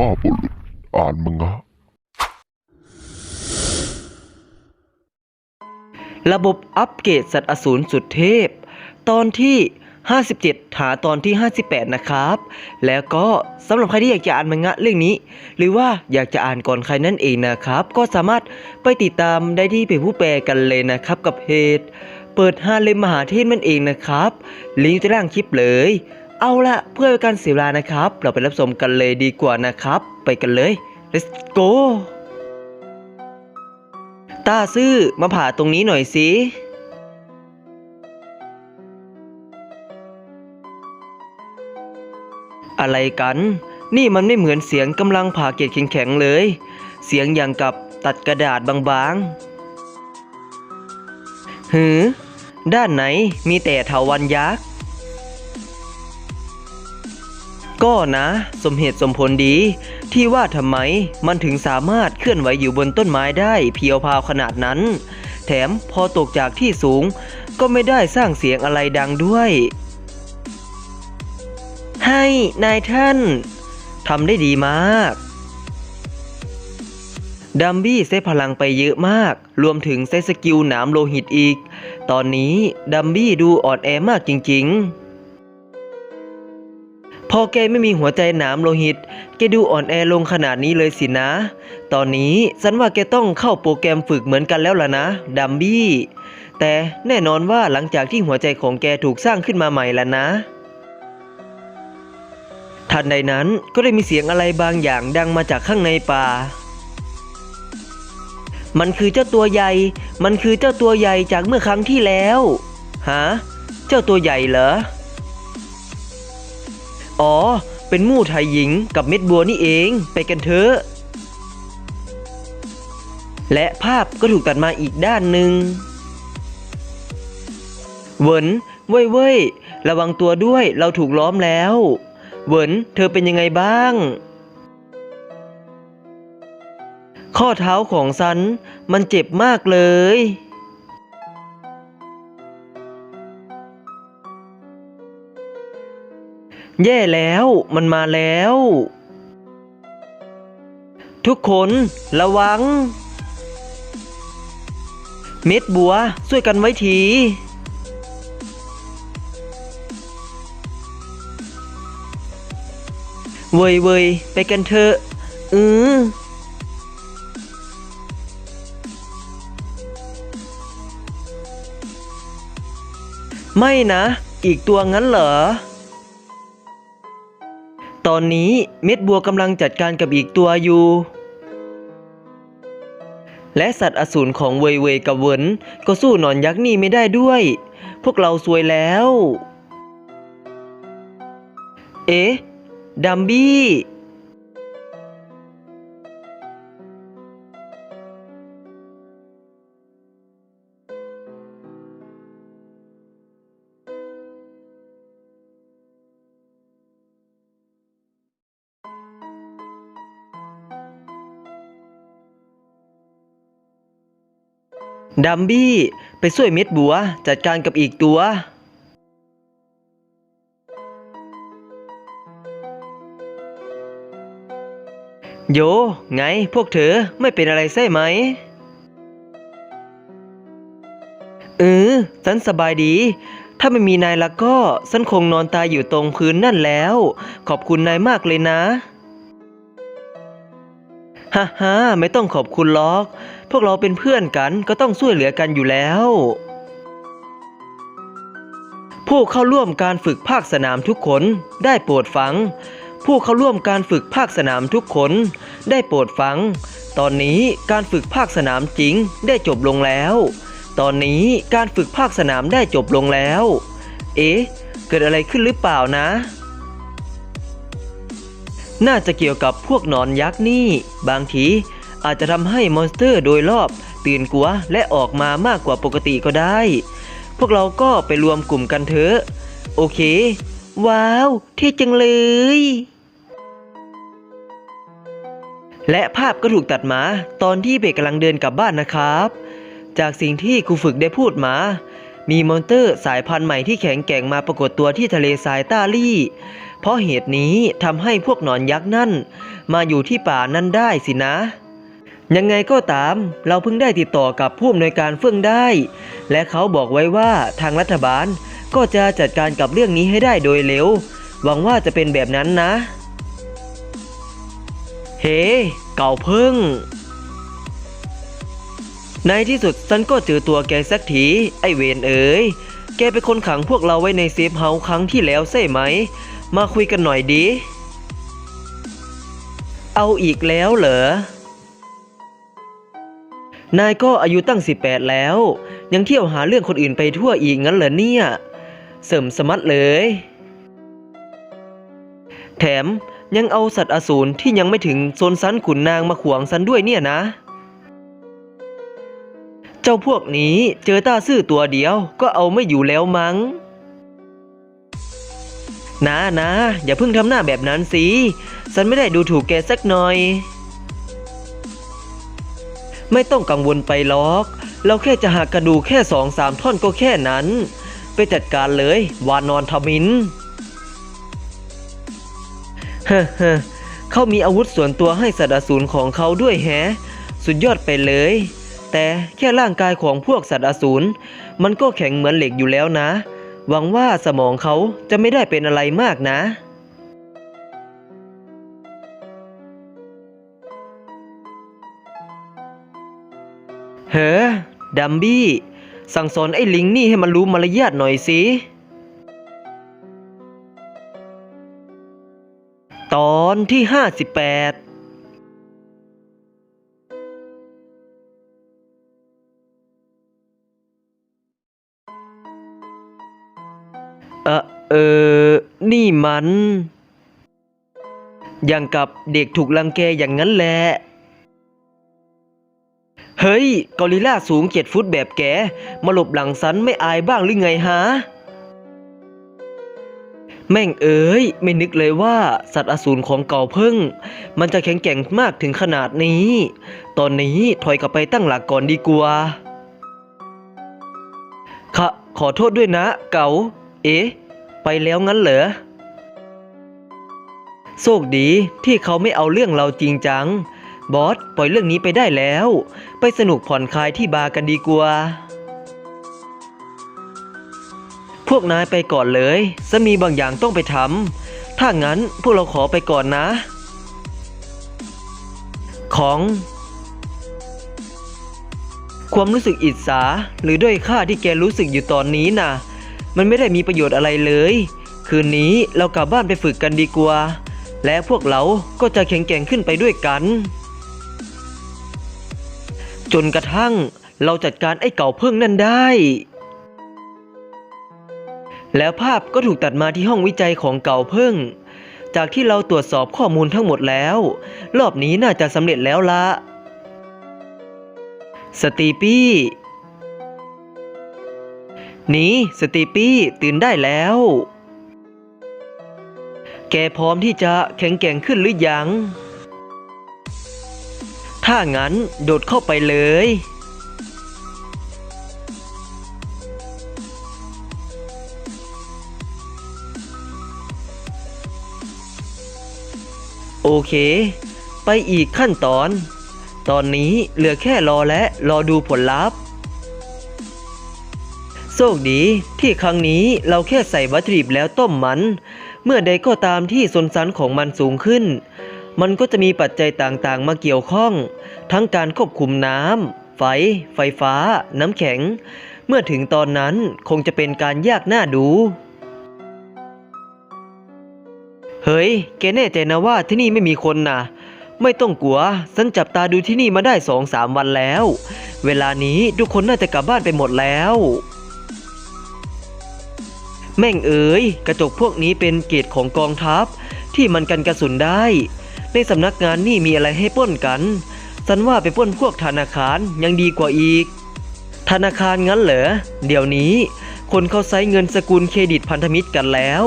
พ่อบุรุษอ่านมังงะระบบอัปเกรดสัตว์อสูรสุดเทพ ตอนที่ 57 หาตอนที่ 58 นะครับ แล้วก็สำหรับใครที่อยากจะอ่านมังงะเรื่องนี้ หรือว่าอยากจะอ่านก่อนใครนั่นเองนะครับ ก็สามารถไปติดตามได้ที่เพจผู้แปลกันเลยนะครับกับเพจเปิดฮาเลมมหาเทพนั่นเองนะครับ ลิงก์ใต้ล่างคลิปเลย เอาละเพื่อการเสียเวลานะครับ เราไปรับชมกันเลยดีกว่านะครับ ไปกันเลย let's go ตาซื่อมาผ่าตรงนี้หน่อยสิอะไรกัน นี่มันไม่เหมือนเสียงกำลังผ่าเกล็ดแข็งๆเลย เสียงอย่างกับตัดกระดาษบางๆ หือ ด้านไหนมีแต่เถาวันยักษ์ ก็นะ สมเหตุสมผลดี ที่ว่าทำไมมันถึงสามารถเคลื่อนไหวอยู่บนต้นไม้ได้เพียวพาวขนาดนั้น แถมพอตกจากที่สูง ก็ไม่ได้สร้างเสียงอะไรดังด้วย ให้นายท่านทำได้ดีมากดัมบี้ใช้พลังไปเยอะมาก รวมถึงใช้สกิลหนามโลหิตอีก ตอนนี้ดัมบี้ดูอ่อนแอมากจริงๆ พอแกไม่มีหัวใจหนามโลหิต แกดูอ่อนแอลงขนาดนี้เลยสินะ ตอนนี้ฉันว่าแกต้องเข้าโปรแกรมฝึกเหมือนกันแล้วล่ะนะ ดัมบี้ แต่แน่นอนว่าหลังจากที่หัวใจของแกถูกสร้างขึ้นมาใหม่แล้วนะทันใดนั้นก็ได้มีเสียงอะไรบางอย่างดังมาจากข้างในป่า มันคือเจ้าตัวใหญ่ มันคือเจ้าตัวใหญ่จากเมื่อครั้งที่แล้ว ฮะ เจ้าตัวใหญ่เหรอ อ๋อ เป็นมู่ไทยหญิงกับเม็ดบัวนี่เอง ไปกันเถอะ และภาพก็ถูกตัดมาอีกด้านหนึ่งเวินเว้ยเว้ยระวังตัวด้วยเราถูกล้อมแล้ว เวินเธอเป็นยังไงบ้าง ข้อเท้าของฉันมันเจ็บมากเลย แย่แล้วมันมาแล้ว ทุกคนระวัง เม็ดบัวช่วยกันไว้ทีเวยเวยไปกันเถอะอือไม่นะ อีกตัวงั้นเหรอ ตอนนี้เม็ดบัวกำลังจัดการกับอีกตัวอยู่ และสัตว์อสูรของเวยเวยกับเวินก็สู้หนอนยักษ์นี่ไม่ได้ด้วย พวกเราซวยแล้ว เอ๊ะดัมบี้ ดัมบี้ไปช่วยเม็ดบัวจัดการกับอีกตัว โย ไงพวกเธอไม่เป็นอะไรใช่ไหม เออ ฉันสบายดี ถ้าไม่มีนายล้วก็ ฉันคงนอนตายอยู่ตรงพื้นนั่นแล้ว ขอบคุณนายมากเลยนะ ฮ่าฮ่าไม่ต้องขอบคุณหรอก พวกเราเป็นเพื่อนกันก็ต้องช่วยเหลือกันอยู่แล้ว ผู้เข้าร่วมการฝึกภาคสนามทุกคนได้โปรดฟัง ผู้เข้าร่วมการฝึกภาคสนามทุกคนได้โปรดฟัง ตอนนี้การฝึกภาคสนามจริงได้จบลงแล้ว ตอนนี้การฝึกภาคสนามได้จบลงแล้ว เอ๊ะ เกิดอะไรขึ้นหรือเปล่านะ น่าจะเกี่ยวกับพวกหนอนยักษ์นี่ บางทีอาจจะทำให้มอนสเตอร์โดยรอบ ตื่นกลัวและออกมามากกว่าปกติก็ได้ พวกเราก็ไปรวมกลุ่มกันเถอะ โอเค ว้าวเท่จังเลย และภาพก็ถูกตัดมาตอนที่เบกกำลังเดินกลับบ้านนะครับ จากสิ่งที่ครูฝึกได้พูดมา มีมอนเตอร์สายพันธุ์ใหม่ที่แข็งแกร่งมาปรากฏตัวที่ทะเลทรายต้าลี่ เพราะเหตุนี้ทำให้พวกหนอนยักษ์นั่น มาอยู่ที่ป่านั้นได้สินะ ยังไงก็ตาม เราเพิ่งได้ติดต่อกับผู้อำนวยการเฟื่องได้ และเขาบอกไว้ว่าทางรัฐบาลก็จะจัดการกับเรื่องนี้ให้ได้โดยเร็ว หวังว่าจะเป็นแบบนั้นนะ เฮ้ เก่าเพิ่ง ในที่สุดฉันก็เจอตัวแกสักที ไอเวนเอ๋ยแกเป็นคนขังพวกเราไว้ในเซฟเฮาส์ครั้งที่แล้วใช่ไหม มาคุยกันหน่อยดิ เอาอีกแล้วเหรอ นายก็อายุตั้ง 18 แล้ว ยังเที่ยวหาเรื่องคนอื่นไปทั่วอีกงั้นเหรอเนี่ย เสริมสมัดเลย แถมยังเอาสัตว์อสูรที่ยังไม่ถึงโซนสันขุนนางมาขวางสันด้วยเนี่ยนะ เจ้าพวกนี้เจอต้าซื่อตัวเดียวก็เอาไม่อยู่แล้วมัง้ง นะนะอย่าเพิ่งทำหน้าแบบนั้นสิฉันไม่ได้ดูถูกแกสักหน่อย ไม่ต้องกังวลไปหรอก เราแค่จะหักกระดูกแค่สองสามท่อนก็แค่นั้น ไปจัดการเลยวานอนทมินเฮ้อๆเขามีอาวุธส่วนตัวให้สัตว์อสูรของเขาด้วยแฮะ สุดยอดไปเลย แต่แค่ร่างกายของพวกสัตว์อสูรมันก็แข็งเหมือนเหล็กอยู่แล้วนะ หวังว่าสมองเขาจะไม่ได้เป็นอะไรมากนะ เฮ้อดัมบี้ สั่งสอนไอ้ลิงนี่ให้มันรู้มารยาทหน่อยสิ ตอนที่ 58 เออเออ นี่มัน อย่างกับเด็กถูกลังแกอย่างนั้นแหละ เฮ้ย กอริล่าสูงเจ็ดฟุตแบบแก มาหลบหลังสันไม่อายบ้างหรือไงฮะ แม่งเอ๋ยไม่นึกเลยว่า สัตว์อสูรของเก่าเพิ่ง มันจะแข็งแกร่งมากถึงขนาดนี้ ตอนนี้ถอยกลับไปตั้งหลักก่อนดีกว่าค่ะขอโทษด้วยนะ เก๋า เอ๊ะ ไปแล้วงั้นเหรอ โชคดีที่เขาไม่เอาเรื่องเราจริงจัง บอสปล่อยเรื่องนี้ไปได้แล้ว ไปสนุกผ่อนคลายที่บาร์กันดีกว่า พวกนายไปก่อนเลยจะมีบางอย่างต้องไปทำ ถ้างั้นพวกเราขอไปก่อนนะ ของความรู้สึกอิจฉาหรือด้วยค่าที่แกรู้สึกอยู่ตอนนี้น่ะ มันไม่ได้มีประโยชน์อะไรเลย คืนนี้เรากลับบ้านไปฝึกกันดีกว่า และพวกเราก็จะแข็งแกร่งขึ้นไปด้วยกัน จนกระทั่งเราจัดการไอ้เก่าเพิ่งนั่นได้ แล้วภาพก็ถูกตัดมาที่ห้องวิจัยของเก่าเพิ่ง จากที่เราตรวจสอบข้อมูลทั้งหมดแล้ว รอบนี้น่าจะสำเร็จแล้วละสตีปี้ นี่สตีปี้ตื่นได้แล้ว แกพร้อมที่จะแข็งแกร่งขึ้นหรือยัง ถ้างั้นโดดเข้าไปเลย โอเค ไปอีกขั้นตอน ตอนนี้เหลือแค่รอและรอดูผลลัพธ์ ชคดีที่ครั้งนี้เราแค่ใส่วัตถุดิบแล้วต้มมัน เมื่อใดก็ตามที่สนสันของมันสูงขึ้น มันก็จะมีปัจจัยต่างๆ มาเกี่ยวข้อง ทั้งการควบคุมน้ำไฟ ไฟฟ้า น้ำแข็ง เมื่อถึงตอนนั้นคงจะเป็นการยากหน้าดู เฮ้ย แกแน่ใจนะว่าที่นี่ไม่มีคนนะไม่ต้องกลัว ฉันจับตาดูที่นี่มาได้สองสามวันแล้ว เวลานี้ทุกคนน่าจะกลับบ้านไปหมดแล้ว แม่งเอ๋ยกระจกพวกนี้เป็นเกรดของกองทัพ ที่มันกันกระสุนได้ ในสำนักงานนี่มีอะไรให้ป้นกันฉันว่าไปป้นพวกธนาคารยังดีกว่าอีก ธนาคารงั้นเหรอเดี๋ยวนี้ คนเขาใช้เงินสกุลเครดิตพันธมิตรกันแล้ว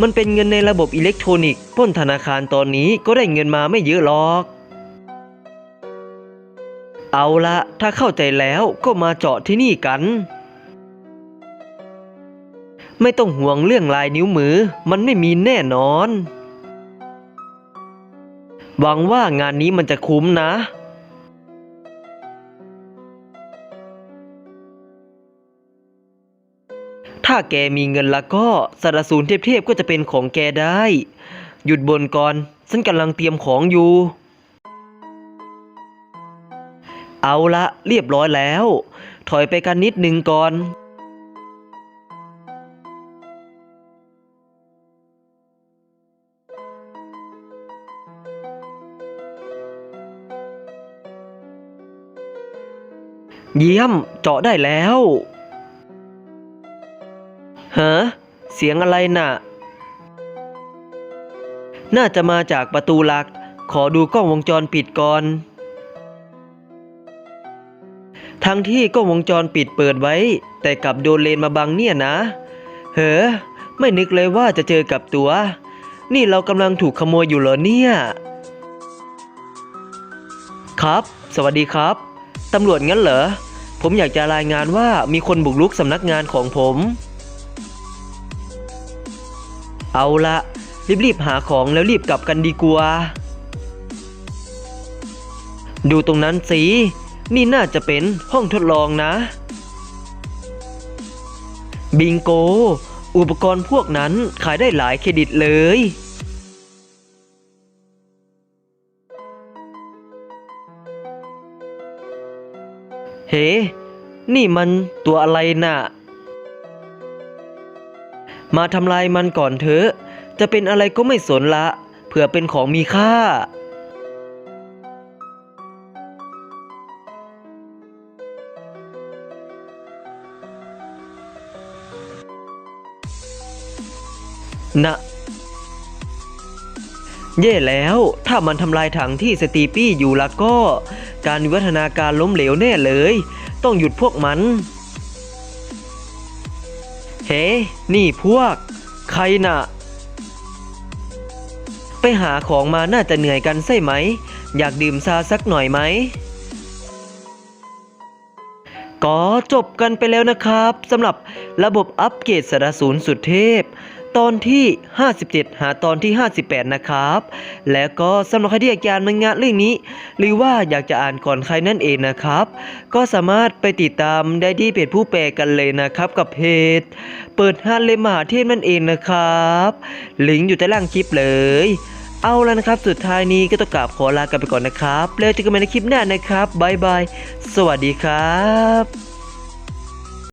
มันเป็นเงินในระบบอิเล็กทรอนิกส์ป้นธนาคารตอนนี้ก็ได้เงินมาไม่เยอะหรอกเอาละถ้าเข้าใจแล้วก็มาเจาะที่นี่กัน ไม่ต้องห่วงเรื่องลายนิ้วมือ มันไม่มีแน่นอน หวังว่างานนี้มันจะคุ้มนะถ้าแกมีเงินแล้วก็สารสูนเทพๆก็จะเป็นของแกได้ หยุดบนก่อน ฉันกำลังเตรียมของอยู่ เอาละเรียบร้อยแล้ว ถอยไปกันนิดนึงก่อน เยี่ยม เจาะได้แล้วฮะเสียงอะไรน่ะ น่าจะมาจากประตูหลัก ขอดูกล้องวงจรปิดก่อน ทั้งที่กล้องวงจรปิดเปิดไว้ แต่กลับโดนเลนมาบังเนี่ยนะ เฮ้อไม่นึกเลยว่าจะเจอกับตัว นี่เรากำลังถูกขโมยอยู่เหรอเนี่ย ครับ สวัสดีครับ ตำรวจงั้นเหรอ ผมอยากจะรายงานว่ามีคนบุกรุกสำนักงานของผม เอาละรีบๆหาของแล้วรีบกลับกันดีกว่า ดูตรงนั้นสิ นี่น่าจะเป็นห้องทดลองนะ บิงโก อุปกรณ์พวกนั้นขายได้หลายเครดิตเลย เฮ้ นี่มันตัวอะไรน่ะ มาทำลายมันก่อนเถอะ จะเป็นอะไรก็ไม่สนละ เผื่อเป็นของมีค่า นะแย่แล้ว ถ้ามันทำลายถังที่สตีปี้อยู่ล้วก็ การวิวัฒนาการล้มเหลวแน่เลย ต้องหยุดพวกมัน เฮ้ นี่พวก ใครน่ะ ไปหาของมาน่าจะเหนื่อยกันใช่ไหม อยากดื่มซาสักหน่อยไหมก็จบกันไปแล้วนะครับสำหรับระบบอัปเกรดสารสูนสุดเทพ ตอนที่ 57 หาตอนที่ 58 นะครับ แล้วก็สำหรับใครที่อยากอ่านมังงะเรื่องนี้ หรือว่าอยากจะอ่านก่อนใครนั่นเองนะครับ ก็สามารถไปติดตามได้ที่เพจผู้แปลกันเลยนะครับกับเพจ เปิดฮันเลมหาเทพนั่นเองนะครับ ลิงก์อยู่ใต้ล่างคลิปเลยเอาแล้วนะครับ สุดท้ายนี้ก็ต้องกราบขอลากันไปก่อนนะครับ แล้วเจอกันใหม่ในคลิปหน้านะครับบายบาย สวัสดีครับ